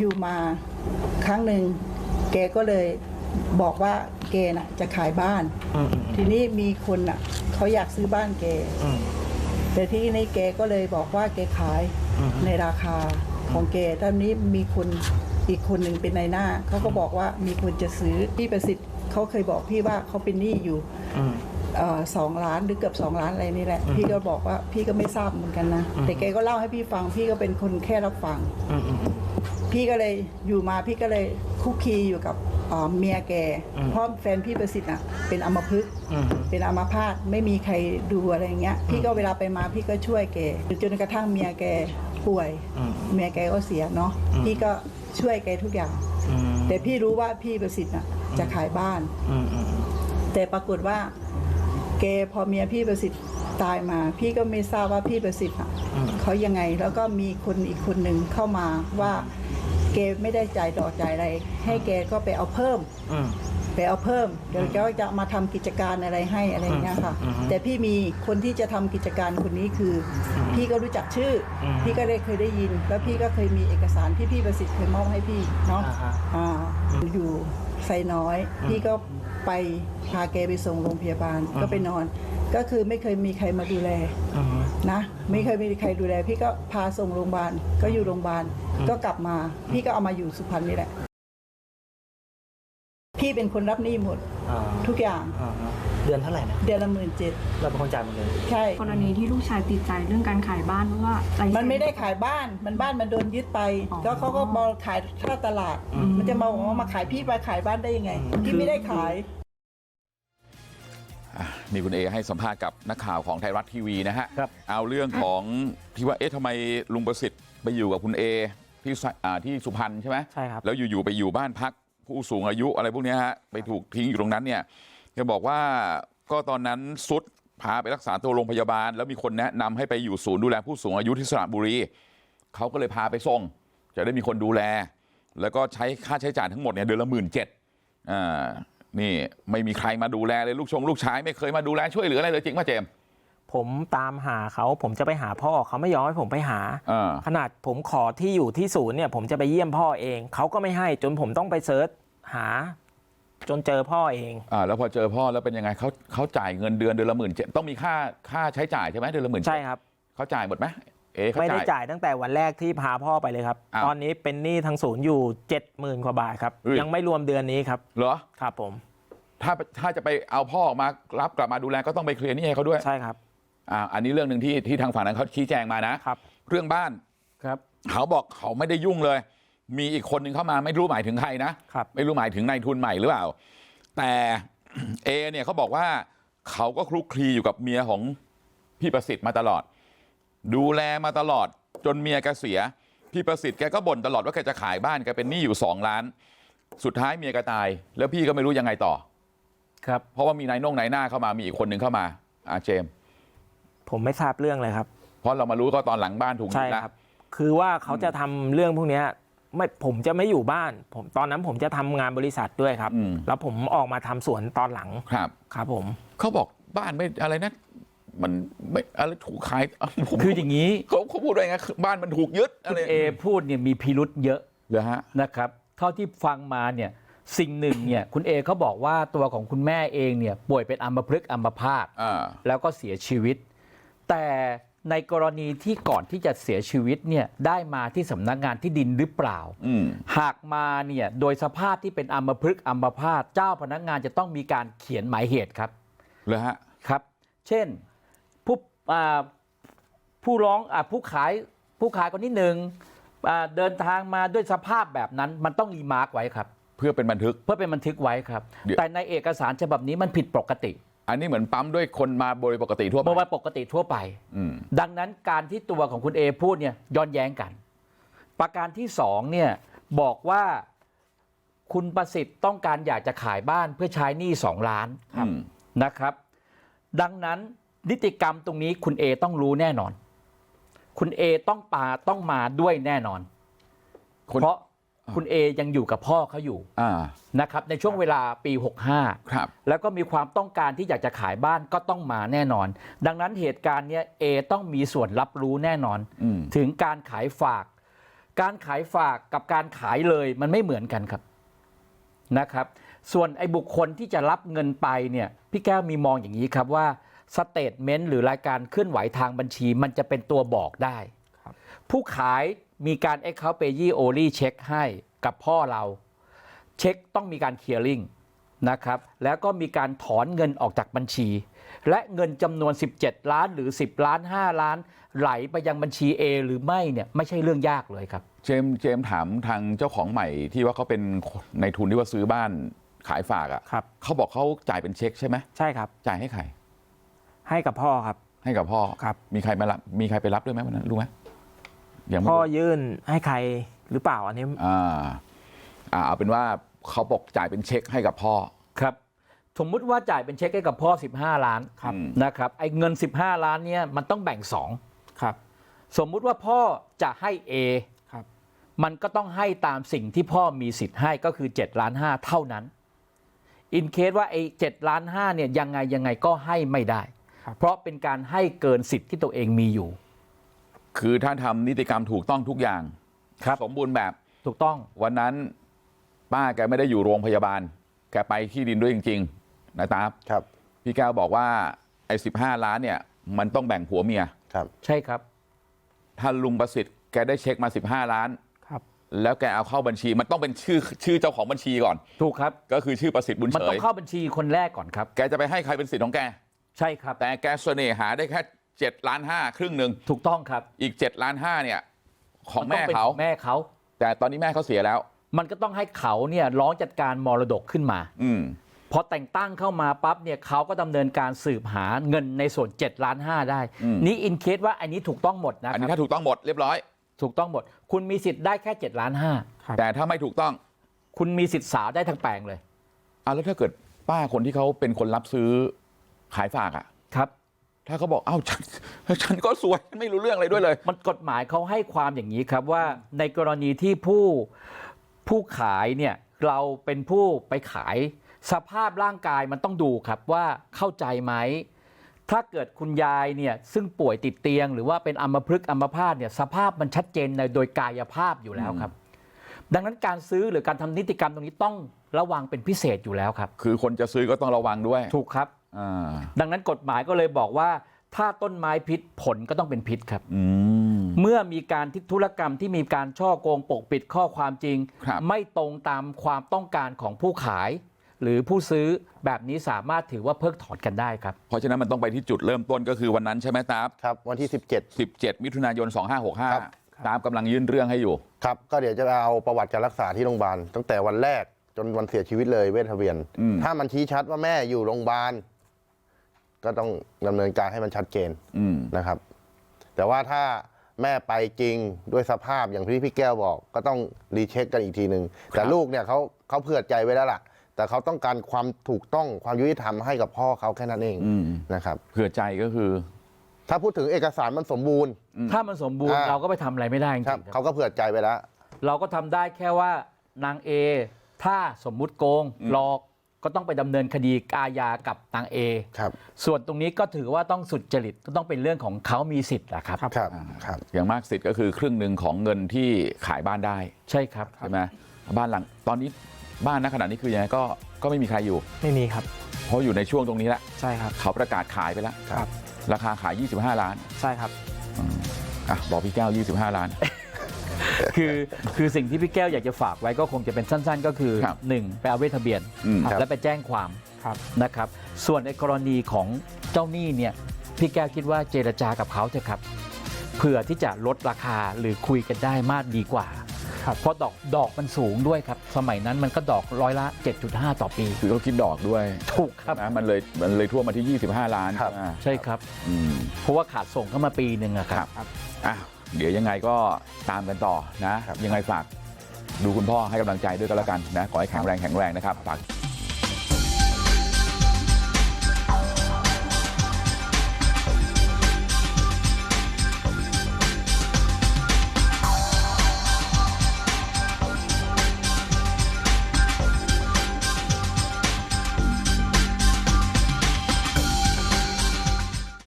อยู่มาครั้งหนึ่งแกก็เลยบอกว่าแกน่ะ จะขายบ้าน อืมอืมทีนี้มีคนน่ะเขาอยากซื้อบ้านแก อืม แต่ที่นี้แกก็เลยบอกว่าแกขายอืม ในราคาของแกตอนนี้มีคนอีกคนหนึ่งเป็นนายหน้า เขาก็บอกว่ามีคนจะซื้อพี่ประสิทธิ์เขาเคยบอกพี่ว่าเขาเป็นหนี้อยู่อืม เอ่อสองล้านหรือเกือบสองล้านอะไรนี่แหละอืมพี่ก็บอกว่าพี่ก็ไม่ทราบเหมือนกันนะอืมแต่แกก็เล่าให้พี่ฟังพี่ก็เป็นคนแค่รับฟัง อืมอืมอืม พี่ก็เลยอยู่มาพี่ก็เลยคุกคีอยู่กับเอ่อเมียแกอืม เพราะแฟนพี่ประสิทธิ์อะเป็นอัมพฤกษ์อืม เป็นอัมพาตไม่มีใครดูอะไรอย่างเงี้ย พี่ก็เวลาไปมาพี่ก็ช่วยแกจนกระทั่งเมียแกป่วย อืม เมียแกก็เสียเนาะอืม พี่ก็ช่วยแกทุกอย่าง อืมแต่พี่รู้ว่าพี่ประสิทธิ์อะจะขายบ้านอืมอืมอืมแต่ปรากฏว่าแกพอเมียพี่ประสิทธิ์ตายมา พี่ก็ไม่ทราบว่าพี่ประสิทธิ์อะ อืมเขายังไงแล้วก็มีคนอีกคนหนึ่งเข้ามาว่า แกไม่ได้จ่ายดอกจ่ายอะไร ให้แกก็ไปเอาเพิ่ม อืม ไปเอาเพิ่ม เดี๋ยวแกก็จะมาทำกิจการอะไรให้อะไรอย่างเงี้ยค่ะอืมอืมแต่พี่มีคนที่จะทำกิจการคนนี้คืออมพี่ก็รู้จักชื่ออมพี่ก็ได้เคยได้ยิน แล้วพี่ก็เคยมีเอกสารที่พี่ประสิทธิ์เคยมอบให้พี่เนาะอ่าฮะ อ่าอยู่ ไซน้อยอืมพี่ก็ไปพาแกไปส่งโรงพยาบาลอืมก็ไปนอน ก็คือไม่เคยมีใครมาดูแลอืมนะไม่เคยมีใครดูแล พี่ก็พาส่งโรงพยาบาลก็อยู่โรงพยาบาลอืมก็กลับมา พี่ก็เอามาอยู่สุพรรณนี่แหละ พี่เป็นคนรับหนี้หมดอ่าทุกอย่าง อ่าฮะเดือนเท่าไหร่นะ เดือนละหมื่นเจ็ดเราเป็นคนจ่ายหมดเลย ใช่ กรณีที่ลูกชายติดใจเรื่องการขายบ้านเพราะว่าลายเซ็ มันไม่ได้ขายบ้าน มันบ้านมันโดนยึดไป อ๋อแล้วเขาก็มาขายท่าตลาดอืมมันจะมาบอกว่ามาขายพี่ไปขายบ้านได้ยังไงอืมพี่ไม่ได้ขาย อะนี่คุณเอให้สัมภาษณ์กับนักข่าวของไทยรัฐทีวีนะฮะ ครับ เอาเรื่องของที่ว่าเอ๊ะทำไมลุงประสิทธิ์ไปอยู่กับคุณเอที่สอ่าที่สุพรรณใช่ไหมใช่ครับ แล้วอยู่ๆไปอยู่บ้านพัก ผู้สูงอายุอะไรพวกเนี้ยฮะไปถูกทิ้งอยู่ตรงนั้นเนี่ยแกบอกว่าก็ตอนนั้นสุดพาไปรักษาตัวโรงพยาบาลแล้วมีคนแนะนำให้ไปอยู่ศูนย์ดูแลผู้สูงอายุที่สระบุรีเขาก็เลยพาไปส่งจะได้มีคนดูแลแล้วก็ใช้ค่าใช้จ่ายทั้งหมดเนี่ยเดือนละหมื่นเจ็ดอ่านี่ไม่มีใครมาดูแลเลยลูกชงลูกชายไม่เคยมาดูแลช่วยเหลืออะไรเลยจริงป่ะเจมส์ผมตามหาเขาผมจะไปหาพ่อเขาไม่ยอมให้ผมไปหาอ่าขนาดผมขอที่อยู่ที่ศูนย์เนี่ยผมจะไปเยี่ยมพ่อเองเขาก็ไม่ให้จนผมต้องไปเซิร์ช หา จนเจอพ่อเอง อ่าแล้วพอเจอพ่อแล้วเป็นยังไงเขาเขาจ่ายเงินเดือนเดือนละหมื่นเจ็ดต้องมีค่าค่าใช้จ่ายใช่ไหมเดือนละหมื่นใช่ครับ เขาจ่ายหมดไหมเอ๊ะเขาไม่ได้จ่าย จ่ายตั้งแต่วันแรกที่พาพ่อไปเลยครับ อ้าวตอนนี้เป็นหนี้ทางศูนย์อยู่เจ็ดหมื่นกว่าบาทครับเฮ้ย ยังไม่รวมเดือนนี้ครับเหรอ ครับผมถ้าถ้าจะไปเอาพ่อออกมารับกลับมาดูแลก็ต้องไปเคลียร์หนี่ให้เขาด้วยใช่ครับอ่าอันนี้เรื่องหนึ่งที่ที่ทางฝั่งนั้นเขาชี้แจงมานะ ครับ เรื่องบ้านครับ เขาบอกเขาไม่ได้ยุ่งเลย มีอีกคนหนึ่งเข้ามาไม่รู้หมายถึงใครนะครับไม่รู้หมายถึงนายทุนใหม่หรือเปล่าแต่เอเนี่ยเขาบอกว่าเขาก็คลุกคลีอยู่กับเมียของพี่ประสิทธิ์มาตลอด ดูแลมาตลอดจนเมียแกเสียพี่ประสิทธิ์แกก็บ่นตลอดว่าแกจะขายบ้านแกเป็นหนี้อยู่สองล้าน สุดท้ายเมียแกตาย แล้วพี่ก็ไม่รู้ยังไงต่อ ครับเพราะว่ามีนายน่งนายหน้าเข้ามามีอีกคนหนึ่งเข้ามาอาเจมส์ผมไม่ทราบเรื่องเลยครับ เพราะเรามารู้ก็ตอนหลังบ้านถูกยึใช่ดแล้วครับคือว่าเขาจะทำเรื่องพวกเนี้ย ไม่ผมจะไม่อยู่บ้าน ผมตอนนั้นผมจะทำงานบริษัทด้วยครับ อืม แล้วผมออกมาทำสวนตอนหลังครับ ครับผม เขาบอกบ้านไม่อะไรนะ มันไม่อะไรถูกขายผมคืออย่างนี้เขาเขาพูดว่าไงคือบ้านมันถูกยึดอะคุณไรเอพูดเนี่ยมีพิรุษเยอะเหรอฮะ นะครับ เท่าที่ฟังมาเนี่ยสิ่งหนึ่งเนี่ยคุณเอเขาบอกว่าตัวของคุณแม่เองเนี่ยป่วยเป็นอัมพฤกษ์อัมพาต อ่า แล้วก็เสียชีวิต แต่ ในกรณีที่ก่อนที่จะเสียชีวิตเนี่ยได้มาที่สำนักงานที่ดินหรือเปล่าอืมหากมาเนี่ยโดยสภาพที่เป็นอัมพฤกษ์อัมพาตเจ้าพนักงานจะต้องมีการเขียนหมายเหตุครับเหรอฮะครับ เช่นผู้อ่าผู้ร้องอาผู้ขายผู้ขายคนที่หนึ่งอ่าเดินทางมาด้วยสภาพแบบนั้นมันต้องรีมาร์กไว้ครับ เพื่อเป็นบันทึกเพื่อเป็นบันทึกไว้ครับเดี๋ยวแต่ในเอกสารฉบับนี้มันผิดปกติ อันนี้เหมือนปั๊มด้วยคนมาโดยปกติทั่วไปเมื่อวันปกติทั่วไปอืมดังนั้นการที่ตัวของคุณเอพูดเนี่ยย้อนแย้งกัน ประการที่สองเนี่ยบอกว่าคุณประสิทธิ์ต้องการอยากจะขายบ้านเพื่อใช้หนี้สองล้านอืม นะครับ ดังนั้นนิติกรรมตรงนี้คุณเอต้องรู้แน่นอน คุณเอต้องปาต้องมาด้วยแน่นอนคนเพราะ คุณเอยังอยู่กับพ่อเขาอยู่อ่านะครับในช่วงเวลาปี 65ครับแล้วก็มีความต้องการที่อยากจะขายบ้านก็ต้องมาแน่นอน ดังนั้นเหตุการณ์เนี้ยเอต้องมีส่วนรับรู้แน่นอนอืมถึงการขายฝาก การขายฝากกับการขายเลยมันไม่เหมือนกันครับนะครับ ส่วนไอ้บุคคลที่จะรับเงินไปเนี่ยพี่แก้วมีมองอย่างนี้ครับว่าสเตทเมนต์หรือรายการเคลื่อนไหวทางบัญชี มันจะเป็นตัวบอกได้ครับผู้ขาย มีการ Account p a y o l y เช็คให้กับพ่อเรา เช็คต้องมีการเคลียร์ลิงนะครับแล้วก็มีการถอนเงินออกจากบัญชี และเงินจำนวน 17 ล้านหรือ 10 ล้าน 5 ล้าน ไหลไปยังบัญชี A หรือไม่เนี่ยไม่ใช่เรื่องยากเลยครับ เจมส์เจมส์ถามทางเจ้าของใหม่ที่ว่าเขาเป็นในทุนที่ว่าซื้อบ้านขายฝากอะครับ เขาบอกเขาจ่ายเป็นเช็คใช่ไหมใช่ครับ จ่ายให้ใครให้กับพ่อครับ ให้กับพ่อครับ มีใครมารับมีใครไปรับด้วยไหมวันนั้นรู้ไหมยังไม่ พ่อรู้ยื่นให้ใครหรือเปล่าอันนี้อ่าอ่าเอาเป็นว่าเขาบอกจ่ายเป็นเช็คให้กับพ่อครับสมมุติว่าจ่ายเป็นเช็คให้กับพ่อ 15 ล้านครับนะครับไอ้เงิน 15 ล้านเนี่ยมันต้องแบ่งครับ2สมมุติว่าพ่อจะให้ A ครับมันก็ต้องให้ตามสิ่งที่พ่อมีสิทธิ์ให้ก็คือ7ล้าน5เท่านั้น อินเคสว่าไอ้7ล้าน5เนี่ยยังไงยังไงก็ให้ไม่ได้ครับเพราะเป็นการให้เกินสิทธิ์ที่ตัวเองมีอยู่ คือถ้าทำนิติกรรมถูกต้องทุกอย่างครับสมบูรณ์แบบถูกต้องวันนั้นป้าแกไม่ได้อยู่โรงพยาบาลแกไปที่ดินด้วยจริงๆนะตาครับพี่แก้วบอกว่าไอ้สิบห้าล้านเนี่ยมันต้องแบ่งผัวเมียครับใช่ครับ ถ้าลุงประสิทธิ์แกได้เช็คมาสิบห้าล้านครับแล้วแกเอาเข้าบัญชีมันต้องเป็นชื่อชื่อเจ้าของบัญชีก่อน ถูกครับ ก็คือชื่อประสิทธิ์บุญมันเฉต้อยงเข้าบัญชีคนแรกก่อนครับ แกจะไปให้ใครเป็นสิทธิ์ของแก ใช่ครับ แต่แกเสน่หาได้แค่ เจ็ดล้านห้าครึ่งหนึ่งถูกต้องครับอีกเจ็ดล้านห้าเนี่ยของนต้แม่ป็นเขาแม่เขาแต่ตอนนี้แม่เขาเสียแล้วมันก็ต้องให้เขาเนี่ยร้องจัดการมรดกขึ้นมาอืมพอแต่งตั้งเข้ามาปั๊บเนี่ยเขาก็ดำเนินการสืบหาเงินในส่วน7ล้าน5ได้อืมนี่อินเคสว่าอันนี้ถูกต้องหมดนะอันคนี้รับถ้าถูกต้องหมดเรียบร้อย ถูกต้องหมด คุณมีสิทธิ์ได้แค่7ล้าน5ครับแต่ถ้าไม่ถูกต้อง คุณมีสิทธิ์สาวได้ทั้งแปลงเลยอะแล้วถ้าเกิดป้าคนที่เขาเป็นคนรับซื้อขายฝากอะครับ ถ้าเขาบอกเอ้าฉันฉันก็สวยฉันไม่รู้เรื่องอะไรด้วยเลย มันกฎหมายเขาให้ความอย่างนี้ครับว่าในกรณีที่ผู้ผู้ขายเนี่ยเราเป็นผู้ไปขายสภาพร่างกายมันต้องดูครับว่าเข้าใจไหมถ้าเกิดคุณยายเนี่ยซึ่งป่วยติดเตียง หรือว่าเป็นอัมพฤกษ์อัมพาตเนี่ยสภาพมันชัดเจนในโดยกายภาพอยู่แล้วครับ ดังนั้นการซื้อหรือการทำนิติกรรมตรงนี้ต้องระวังเป็นพิเศษอยู่แล้วครับ คือคนจะซื้อก็ต้องระวังด้วย ถูกครับอ่า ดังนั้นกฎหมายก็เลยบอกว่า ถ้าต้นไม้พิษผลก็ต้องเป็นพิษครับอืมเมื่อมีการทิธุรกรรมที่มีการช่อโกงปกปิดข้อความจริงครับไม่ตรงตามความต้องการของผู้ขาย หรือผู้ซื้อแบบนี้สามารถถือว่าเพิกถอนกันได้ครับ เพราะฉะนั้นมันต้องไปที่จุดเริ่มต้นก็คือวันนั้นใช่ไหมตาบครับ วันที่ 17 17 มิถุนายนครับ2565ตามกำลังยื่นเรื่องให้อยู่ ครับ ก็เดี๋ยวจะเอาประวัติการรักษาที่โรงพยาบาลตั้งแต่วันแรกจนวันเสียชีวิตเลยเวชทะเบียนอืมถ้ามันชี้ชัดว่าแม่อยู่โรงพยาบาล ก็ต้องดำเนินการให้มันชัดเจนอืมนะครับ แต่ว่าถ้าแม่ไปจริงด้วยสภาพอย่างที่พี่แก้วบอก ก็ต้องรีเช็คกันอีกทีหนึ่งแต่ลูกเนี่ยเขาเขาเผื่อใจไว้แล้วล่ะ แต่เขาต้องการความถูกต้องความยุติธรรมให้กับพ่อเขาแค่นั้นเองอืมนะครับเผื่อใจก็คือ ถ้าพูดถึงเอกสารมันสมบูรณ์ ถ้ามันสมบูรณ์อ่าเราก็ไปทำอะไรไม่ได้จริงครับๆครับเขาก็เผื่อใจไปแล้ว เราก็ทำได้แค่ว่านางเอถ้าสมมุติโกงหลอก ก็ต้องไปดำเนินคดีอาญากับนางเอครับ ส่วนตรงนี้ก็ถือว่าต้องสุดจริตก็ต้องเป็นเรื่องของเขามีสิทธิ์แหละครับ ครับครับ อย่างมากสิทธิ์ก็คือครึ่งหนึ่งของเงินที่ขายบ้านได้ใช่ครับ ใช่ไหมบ้านหลังตอนนี้บ้านณขณะนี้คือยังไงก็ก็ไม่มีใครอยู่ ไม่มีครับ เพราะอยู่ในช่วงตรงนี้แหละใช่ครับ เขาประกาศขายไปแล้วครับ ราคาขาย 25 ล้านใช่ครับ อะบอกพี่แก้ว 25 ล้าน คือคือสิ่งที่พี่แก้วอยากจะฝากไว้ก็คงจะเป็นสั้น ๆ ก็คือ ครับหนึ่งไปเอาเวททะเบียน อืมและไปแจ้งความครับ นะครับ ส่วนในกรณีของเจ้าหนี้เนี่ยพี่แก้วคิดว่าเจรจากับเขาเถอะครับเผื่อที่จะลดราคาหรือคุยกันได้มากดีกว่าครับ เพราะดอกดอกมันสูงด้วยครับ สมัยนั้นมันก็ดอกร้อยละ 7.5 ต่อปี คือเขาคิดดอกด้วยถูกครับ นะมันเลยมันเลยท่วมมาที่ 25 ล้านครับ ใช่ไหมใช่ครับ อืมเพราะว่าขาดส่งเข้ามาปีหนึ่งอะครับอะ เดี๋ยวยังไงก็ตามกันต่อนะยังไงฝากดูคุณพ่อให้กำลังใจด้วยก็แล้วกันนะขอให้แข็งแรงแข็งแรงนะครับฝาก